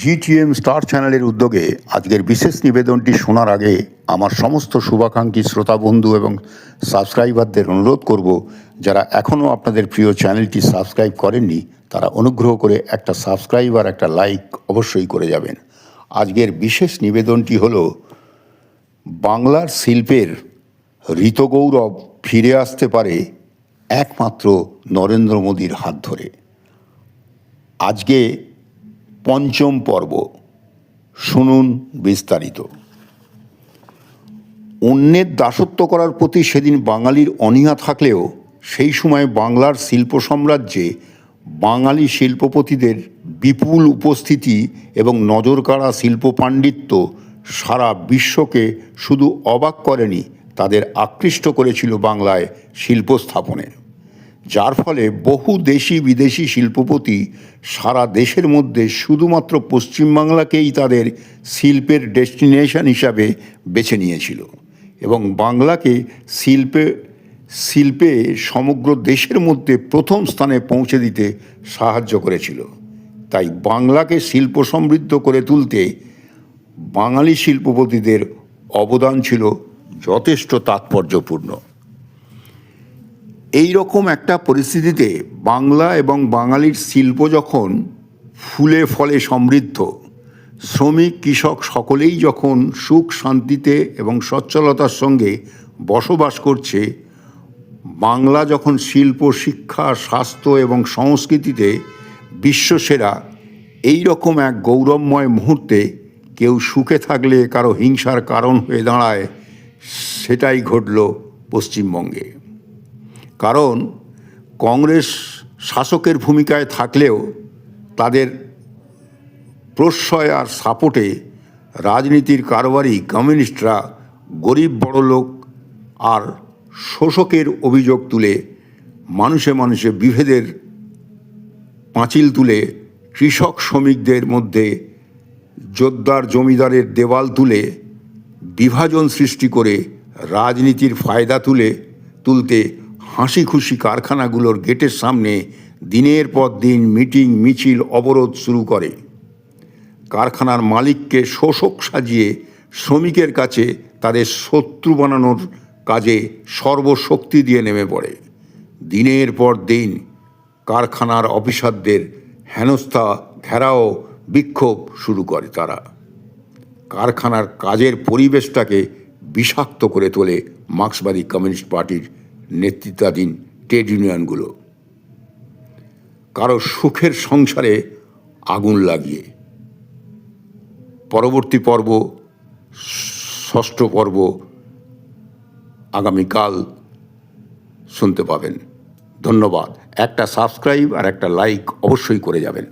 GTM star চ্যানেলের উদ্যোগে আজকের বিশেষ নিবেদনটি শোনার আগে আমার সমস্ত শুভাকাঙ্ক্ষী শ্রোতা বন্ধু এবং সাবস্ক্রাইবারদের অনুরোধ করব, যারা এখনও আপনাদের প্রিয় চ্যানেলটি সাবস্ক্রাইব করেননি, তারা অনুগ্রহ করে একটা সাবস্ক্রাইব আর একটা লাইক অবশ্যই করে যাবেন। আজকের বিশেষ নিবেদনটি হলো, বাংলার শিল্পের ঋতগৌরব ফিরে আসতে পারে একমাত্র নরেন্দ্র মোদীর হাত ধরে। আজকে পঞ্চম পর্ব। শুনুন বিস্তারিত। অন্যের দাসত্ব করার প্রতি সেদিন বাঙালির অনীহা থাকলেও সেই সময় বাংলার শিল্প সাম্রাজ্যে বাঙালি শিল্পপতিদের বিপুল উপস্থিতি এবং নজরকাড়া শিল্প পাণ্ডিত্য সারা বিশ্বকে শুধু অবাক করেনি, তাদের আকৃষ্ট করেছিল বাংলায় শিল্প স্থাপনে যার ফলে বহু দেশি বিদেশি শিল্পপতি সারা দেশের মধ্যে শুধুমাত্র পশ্চিমবাংলাকেই তাদের শিল্পের ডেস্টিনেশন হিসাবে বেছে নিয়েছিল এবং বাংলাকে শিল্পে শিল্পে সমগ্র দেশের মধ্যে প্রথম স্থানে পৌঁছে দিতে সাহায্য করেছিল। তাই বাংলাকে শিল্প সমৃদ্ধ করে তুলতে বাঙালি শিল্পপতিদের অবদান ছিল যথেষ্ট তাৎপর্যপূর্ণ। এই রকম একটা পরিস্থিতিতে বাংলা এবং বাঙালির শিল্প যখন ফুলে ফলে সমৃদ্ধ, শ্রমিক, কৃষক সকলেই যখন সুখ শান্তিতে এবং সচ্ছলতার সঙ্গে বসবাস করছে, বাংলা যখন শিল্প, শিক্ষা, স্বাস্থ্য এবং সংস্কৃতিতে বিশ্বসেরা এই রকম এক গৌরবময় মুহূর্তে কেউ সুখে থাকলে কারও হিংসার কারণ হয়ে দাঁড়ায়, সেটাই ঘটল পশ্চিমবঙ্গে। কারণ কংগ্রেস শাসকের ভূমিকায় থাকলেও তাদের প্রশ্রয় আর সাপোর্টে রাজনীতির কারবারই কমিউনিস্টরা গরিব বড়লোক আর শোষকের অভিযোগ তুলে মানুষে মানুষে বিভেদের পাঁচিল তুলে কৃষক শ্রমিকদের মধ্যে জোরদার জমিদারের দেওয়াল তুলে বিভাজন সৃষ্টি করে রাজনীতির ফায়দা তুলে, তুলতে হাসি খুশি কারখানাগুলোর গেটের সামনে দিনের পর দিন মিটিং, মিছিল, অবরোধ শুরু করে। কারখানার মালিককে শোষক সাজিয়ে শ্রমিকের কাছে তাদের শত্রু বানানোর কাজে সর্বশক্তি দিয়ে নেমে পড়ে। দিনের পর দিন কারখানার অফিসারদের হেনস্থা, ঘেরাও, বিক্ষোভ শুরু করে তারা। কারখানার কাজের পরিবেশটাকে বিষাক্ত করে তোলে মার্ক্সবাদী কমিউনিস্ট পার্টির নেতৃত্বাধীন ট্রেড ইউনিয়নগুলো। কারও সুখের সংসারে আগুন লাগিয়ে। পরবর্তী পর্ব, ষষ্ঠ পর্ব আগামীকাল শুনতে পাবেন। ধন্যবাদ। একটা সাবস্ক্রাইব আর একটা লাইক অবশ্যই করে যাবেন।